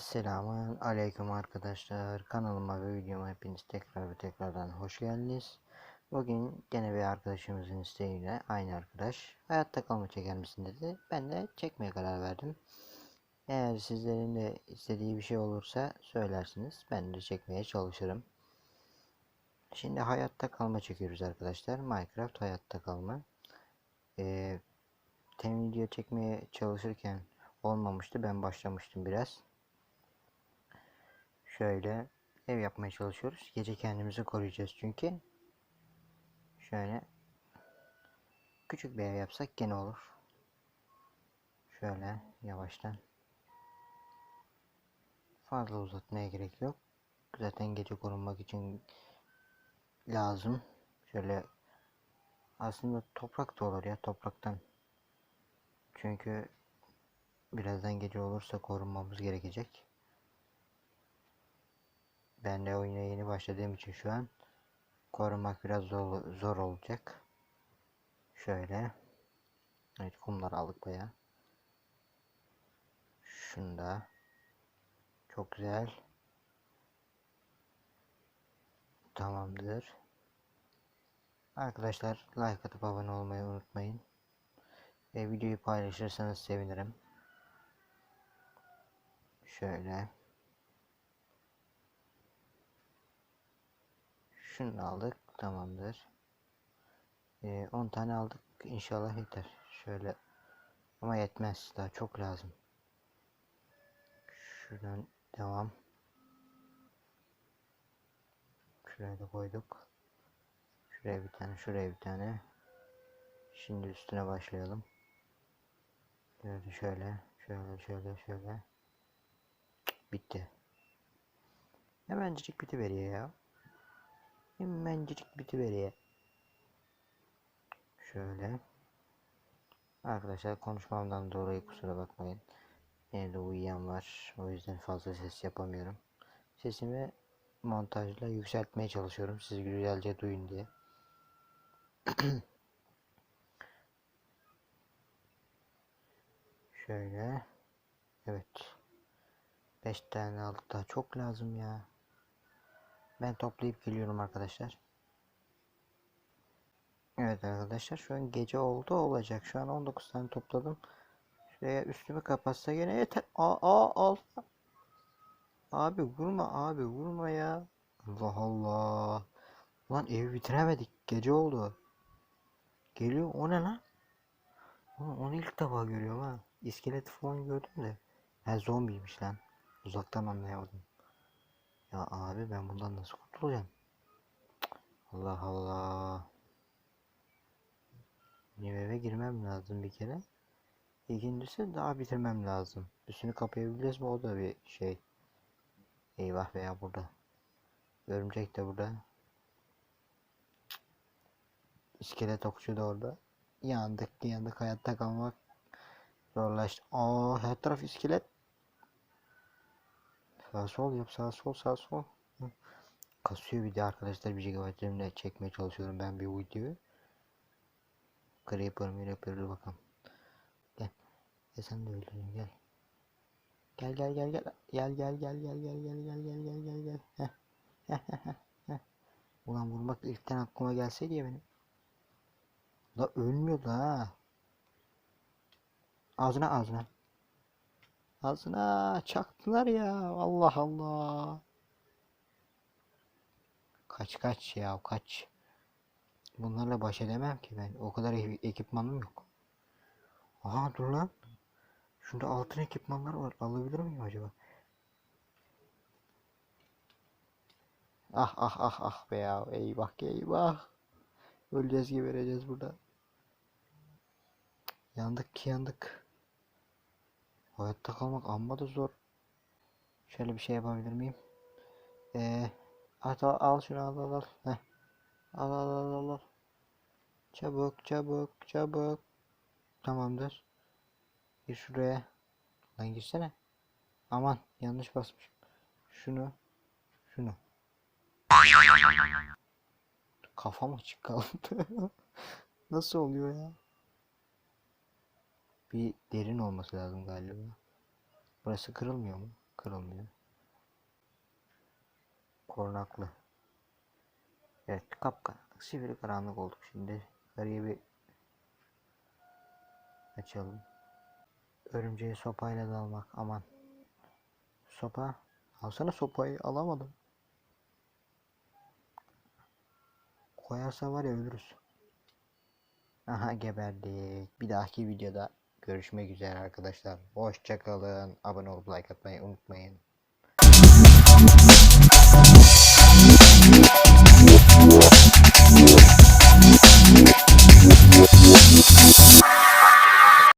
Esselamun Aleyküm arkadaşlar. Kanalıma ve videoma hepiniz tekrar ve tekrardan hoş geldiniz. Bugün gene bir arkadaşımızın isteğiyle aynı arkadaş hayatta kalma çeker misin dedi. Ben de çekmeye karar verdim. Eğer sizlerin de istediği bir şey olursa söylersiniz. Ben de çekmeye çalışırım. Şimdi hayatta kalma çekiyoruz arkadaşlar. Minecraft hayatta kalma. Ee, temin video çekmeye çalışırken olmamıştı. Ben başlamıştım biraz. Şöyle ev yapmaya çalışıyoruz. Gece kendimizi koruyacağız çünkü. Şöyle küçük bir ev yapsak gene olur. Şöyle yavaştan. Fazla uzatmaya gerek yok. Zaten gece korunmak için lazım. Şöyle aslında toprak da olur ya topraktan. Çünkü birazdan gece olursa korunmamız gerekecek. Ben de oyuna yeni başladığım için şu an korumak biraz zor, zor olacak. Şöyle. Evet kumlar aldık baya. Şunda. Çok güzel. Tamamdır. Arkadaşlar like atıp abone olmayı unutmayın. Ve videoyu paylaşırsanız sevinirim. Şöyle. Şunu aldık. Tamamdır. Ee, 10 tane aldık. İnşallah yeter. Şöyle. Ama yetmez. Daha çok lazım. Şuradan devam. Şuraya da koyduk. Şuraya bir tane. Şuraya bir tane. Şimdi üstüne başlayalım. Şöyle şöyle. Şöyle şöyle şöyle. Bitti. Hemencik bitiveriyor ya. Hemencik bitiveriyor. Şöyle. Arkadaşlar konuşmamdan dolayı kusura bakmayın. Evde uyuyan var. O yüzden fazla ses yapamıyorum. Sesimi montajla yükseltmeye çalışıyorum. Siz güzelce duyun diye. Şöyle. Evet. 5 tane aldık daha çok lazım ya. Ben toplayıp geliyorum arkadaşlar. Evet arkadaşlar şu an gece oldu olacak. Şu an 19 tane topladım. Şuraya üstümü kapatsa gene yeter. Aa, aa al. Abi vurma abi vurma ya. Allah Allah. Lan evi bitiremedik. Gece oldu. Geliyor o ne lan? Onu, onu ilk defa görüyorum ha. İskelet falan gördüm de. Ha zombiymiş lan. Uzaktan anlayamadım. Ya abi ben bundan nasıl kurtulacağım? Allah Allah. Benim eve girmem lazım bir kere. İkincisi daha bitirmem lazım. Üstünü kapayabiliriz mi o da bir şey. Eyvah veya burada. Örümcek de burada. İskelet okçu da orada. Yandık yandık hayatta kalmak zorlaştı. Aa her taraf iskelet. Sağ sol yap sağ sol sağ sol. Kasıyor bir de arkadaşlar bir gigabaytlarımla çekmeye çalışıyorum ben bir videoyu. Creeper mi yapıyoruz bakalım. Gel. E sen de öldürün gel. Gel gel gel gel. Gel gel gel gel gel gel gel gel gel gel gel. Ulan vurmak ilkten aklıma gelseydi ya benim. La ölmüyordu ha. Ağzına ağzına. Ağzına çaktılar ya. Allah Allah. Kaç kaç ya kaç. Bunlarla baş edemem ki ben. O kadar ekipmanım yok. Aha dur lan. Şurada altın ekipmanlar var. Alabilir miyim acaba? Ah ah ah ah be ya. Eyvah eyvah. Öleceğiz gibi vereceğiz burada. Yandık ki yandık. Hayatta kalmak amma da zor. Şöyle bir şey yapabilir miyim? Ee, at al, al şunu al al al. Heh. Al al al al al. Çabuk çabuk çabuk. Tamamdır. Gir şuraya. Lan girsene. Aman yanlış basmışım. Şunu. Şunu. Kafam açık kaldı. Nasıl oluyor ya? Bir derin olması lazım galiba. Burası kırılmıyor mu? kırılmıyor. Korunaklı. Evet kapkaranlık. Sivri karanlık olduk şimdi. Yukarıya bir açalım. Örümceği sopayla dalmak aman. Sopa. Alsana sopayı alamadım. Koyarsa var ya ölürüz. Aha geberdik. Bir dahaki videoda görüşmek üzere arkadaşlar. Hoşçakalın. Abone olup like atmayı unutmayın.